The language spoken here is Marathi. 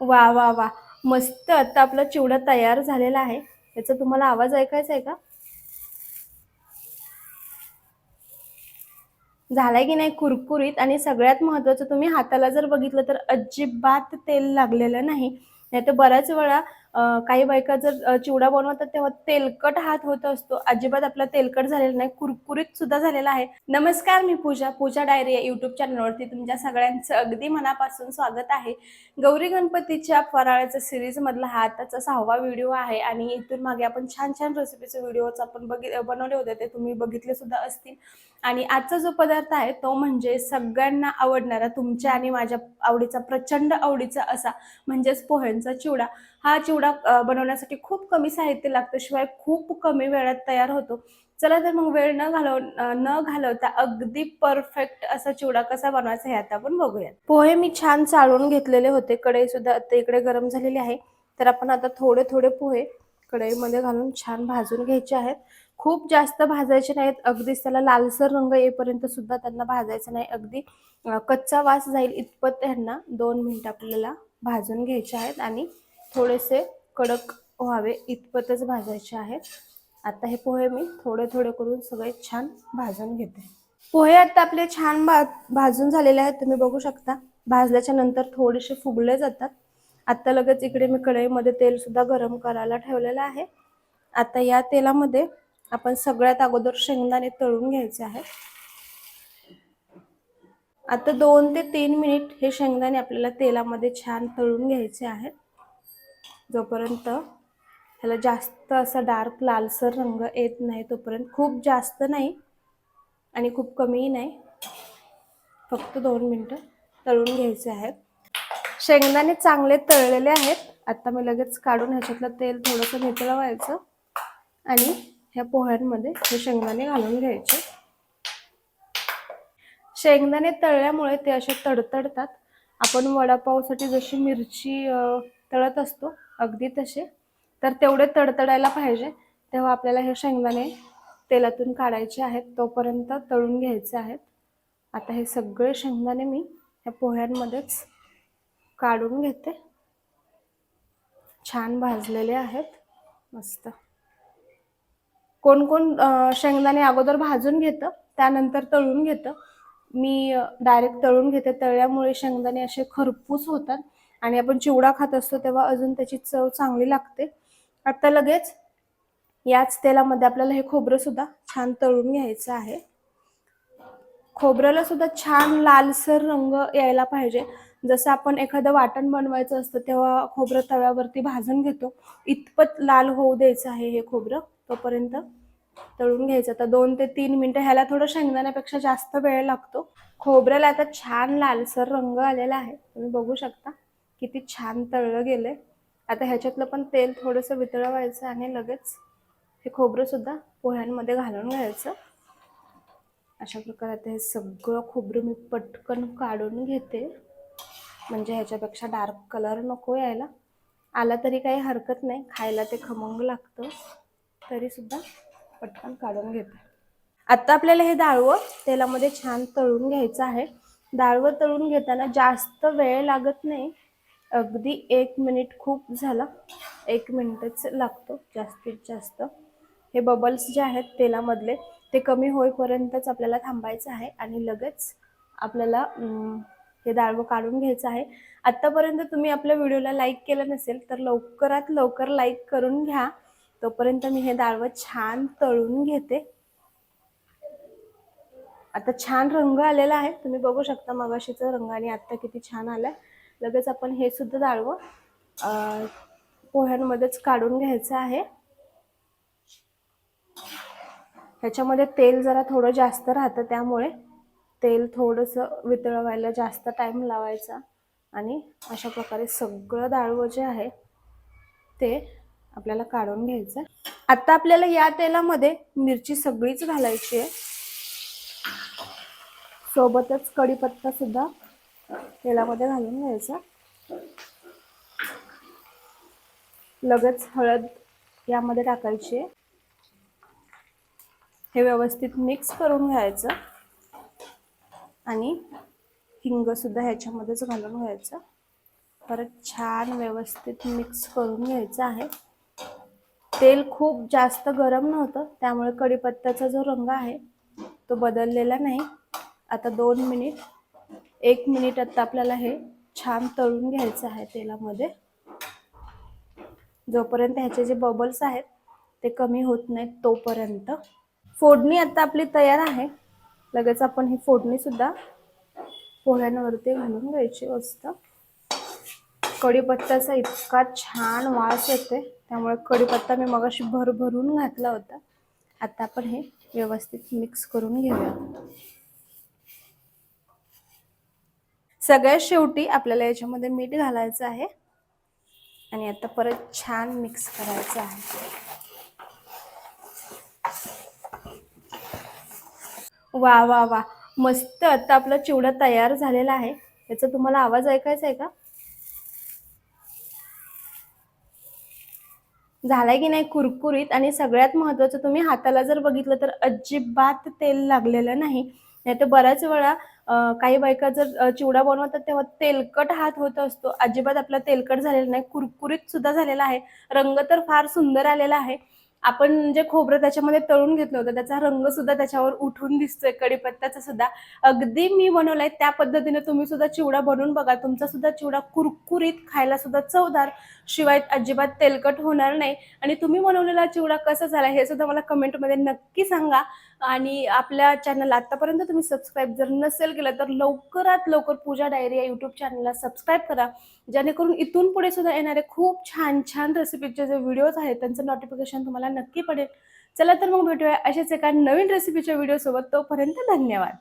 वा वा वा. मस्त. आता आपला चिवडा तयार झालेला आहे. याचा तुम्हाला आवाज ऐकायचा आहे का? झालाय की नाही कुरकुरीत? आणि सगळ्यात महत्वाचं तुम्ही हाताला जर बघितलं तर अजिबात तेल लागलेलं नाही. नाही तर बऱ्याच वेळा काही बायका जर चिवडा बनवतात तेव्हा तेलकट हात होत असतो. अजिबात आपला तेलकट झालेला नाही कुरकुरीत सुद्धा झालेला आहे. नमस्कार मी पूजा पूजा डायरी या युट्यूब चॅनलवरती तुमच्या सगळ्यांचं अगदी मनापासून स्वागत आहे. गौरी गणपतीच्या फराळाच्या सिरीज मधला हा आताचा सहावा व्हिडिओ आहे आणि इथून मागे आपण छान छान रेसिपीचे व्हिडिओच आपण बघि बनवले होते ते तुम्ही बघितले सुद्धा असतील. आणि आजचा जो पदार्थ आहे तो म्हणजे सगळ्यांना आवडणारा तुमच्या आणि माझ्या आवडीचा प्रचंड आवडीचा असा म्हणजेच पोह्यांचा चिवडा. हा चिवडा बनवण्यासाठी खूप कमी साहित्य लागतं शिवाय खूप कमी वेळात तयार होतो. चला तर मग वेळ न घालव न घालवता अगदी परफेक्ट असा चिवडा कसा बनवायचा हे आता आपण बघूया पोहे मी छान चाळून घेतलेले होते कढई सुद्धा आता इकडे गरम झालेली आहे. तर आपण आता थोडे थोडे पोहे कढईमध्ये घालून छान भाजून घ्यायचे आहेत. खूप जास्त भाजायचे नाहीत अगदीच त्याला लालसर रंग येईपर्यंत सुद्धा त्यांना भाजायचं नाही. अगदी कच्चा वास जाईल इतपत ह्यांना दोन मिनिट आपल्याला भाजून घ्यायचे आहेत आणि थोडेसे कडक व्हावे इतपतच भाजायचे आहेत आता हे पोहे मी थोडे थोडे करून सगळे छान भाजून घेते. पोहे आता आपले छान भा भाजून झालेले आहेत तुम्ही बघू शकता. भाजल्याच्या नंतर थोडेसे फुगले जातात. आता लगेच इकडे मी कढईमध्ये तेल सुद्धा गरम करायला ठेवलेलं आहे. आता या तेलामध्ये आपण सगळ्यात अगोदर शेंगदाणे तळून घ्यायचे आहे. आता दोन ते तीन मिनिट हे शेंगदाणे आपल्याला तेलामध्ये छान तळून घ्यायचे आहेत. जोपर्यंत ह्याला जास्त असा डार्क लालसर रंग येत नाही तोपर्यंत खूप जास्त नाही आणि खूप कमीही नाही. फक्त दोन मिनटं तळून घ्यायचे आहेत. शेंगदाणे चांगले तळलेले आहेत. आता मी लगेच काढून ह्याच्यातलं तेल थोडंसं नितळवायचं आणि ह्या पोह्यांमध्ये हे शेंगदाणे घालून घ्यायचे. शेंगदाणे तळल्यामुळे ते असे तडतडतात. आपण वडापावसाठी जशी मिरची तळत असतो अगदी तसे. तर तेवढे तडतडायला पाहिजे. तेव्हा आपल्याला हे शेंगदाणे तेलातून काढायचे आहेत. तोपर्यंत तळून घ्यायचे आहेत. आता हे सगळे शेंगदाणे मी ह्या पोह्यांमध्येच काढून घेते. छान भाजलेले आहेत. मस्त. कोण कोण शेंगदाणे अगोदर भाजून घेतं त्यानंतर तळून घेतं. मी डायरेक्ट तळून घेते. तळल्यामुळे शेंगदाणे असे खरपूस होतात. आणि आपण चिवडा खात असतो तेव्हा अजून त्याची चव चांगली लागते. आता लगेच याच तेलामध्ये आपल्याला हे खोबरं सुद्धा छान तळून घ्यायचं आहे. खोबऱ्याला सुद्धा छान लालसर रंग यायला पाहिजे. जसं आपण एखादं वाटण बनवायचं असतं तेव्हा खोबरं तव्यावरती भाजून घेतो. इतपत लाल होऊ द्यायचं आहे हे खोबरं तोपर्यंत तळून घ्यायचं. आता दोन ते तीन मिनिटं ह्याला थोडं शेंगदाण्यापेक्षा जास्त वेळ लागतो. खोबऱ्याला आता छान लालसर रंग आलेला आहे. तुम्ही बघू शकता. किती छान तळलं गेलंय. आता ह्याच्यातलं पण तेल थोडंसं वितळवायचं आणि लगेच हे खोबरंसुद्धा पोह्यांमध्ये घालून घ्यायचं. अशा प्रकारे आता हे सगळं खोबरं मी पटकन काढून घेते. म्हणजे ह्याच्यापेक्षा डार्क कलर नको यायला. आला तरी काही हरकत नाही खायला ते खमंग लागतं. तरीसुद्धा पटकन काढून घेते. आता आपल्याला हे डाळवं तेलामध्ये छान तळून घ्यायचं आहे. डाळवं तळून घेताना जास्त वेळ लागत नाही. अगदी एक मिनिट खूप झाला. एक मिनिटच लागतो जास्तीत जास्त. हे बबल्स जे आहेत तेलामधले ते कमी होईपर्यंतच आपल्याला थांबायचं आहे आणि लगेच आपल्याला हे डाळवं काढून घ्यायचं आहे. आत्तापर्यंत तुम्ही आपल्या व्हिडिओला लाईक केलं नसेल तर लवकरात लवकर लाईक करून घ्या. तोपर्यंत मी हे डाळवं छान तळून घेते. आता छान रंग आलेला आहे. तुम्ही बघू शकता मगाशीचा रंग आणि आत्ता किती छान आलाय. लगेच आपण हे सुद्धा डाळवं पोह्यांमध्येच काढून घ्यायचं आहे. ह्याच्यामध्ये तेल जरा थोडं जास्त राहतं त्यामुळे तेल थोडंसं वितळवायला जास्त टाईम लावायचा आणि अशा प्रकारे सगळं डाळवं जे आहे ते आपल्याला काढून घ्यायचं. आता आपल्याला या तेलामध्ये मिरची सगळीच घालायची आहे. सोबतच कढीपत्ता सुद्धा तेलामध्ये घालून घ्यायचा. लगेच हळद यामध्ये टाकायची. हे व्यवस्थित मिक्स करून घ्यायचं. आणि हिंग सुद्धा ह्याच्यामध्येच घालून घ्यायचं. परत छान व्यवस्थित मिक्स करून घ्यायचं आहे. तेल खूप जास्त गरम नव्हतं त्यामुळे कढीपत्त्याचा जो रंग आहे तो बदललेला नाही. आता दोन मिनिट एक मिनिट आता आपल्याला हे छान तळून घ्यायचं आहे तेलामध्ये. जोपर्यंत ह्याचे जे बबल्स आहेत ते कमी होत नाहीत तोपर्यंत. फोडणी आता आपली तयार आहे. लगेच आपण ही फोडणी सुद्धा पोह्यांवरती घालून घ्यायची असतं कढीपत्त्याचा इतका छान वास येते त्यामुळे कढीपत्ता मी मगाशी भरभरून घातला होता. आता आपण हे व्यवस्थित मिक्स करून घेऊया सगळ्यात शेवटी आपल्याला याच्यामध्ये मीठ घालायचं आहे. आणि आता परत छान मिक्स करायचं आहे. वा वा वा. मस्त आता आपला चिवडा तयार झालेला आहे. याचा तुम्हाला आवाज ऐकायचा आहे का? झालाय की नाही कुरकुरीत? आणि सगळ्यात महत्वाचं तुम्ही हाताला जर बघितलं तर अजिबात तेल लागलेलं नाही. नाही तर बऱ्याच वेळा काही बायका जर चिवडा बनवतात तेव्हा तेलकट हात होत असतो. अजिबात आपला तेलकट झालेला नाही. कुरकुरीत सुद्धा झालेला आहे. रंग तर फार सुंदर आलेला आहे. आपण जे खोबरं त्याच्यामध्ये तळून घेतलं होतं त्याचा रंग सुद्धा त्याच्यावर उठून दिसतोय कडीपत्त्याचा सुद्धा. अगदी मी बनवलाय त्या पद्धतीने तुम्ही सुद्धा चिवडा बनवून बघा. तुमचा सुद्धा चिवडा कुरकुरीत खायला सुद्धा चवदार. शिवाय अजिबात तेलकट होणार नाही. आणि तुम्ही बनवलेला चिवडा कसा झाला हे सुद्धा मला कमेंटमध्ये नक्की सांगा. आणि आपल्या चॅनल आतापर्यंत तुम्ही सबस्क्राईब जर नसेल केलं तर लवकरात लवकर पूजा डायरी या युट्यूब चॅनलला सबस्क्राईब करा. जेणेकरून इथून पुढे सुद्धा येणारे खूप छान छान रेसिपीचे जे व्हिडिओज आहेत त्यांचं नोटिफिकेशन तुम्हाला नक्की पडेल. चला तर मग भेटूया अशाच एका नवीन रेसिपीच्या व्हिडिओसोबत तोपर्यंत धन्यवाद.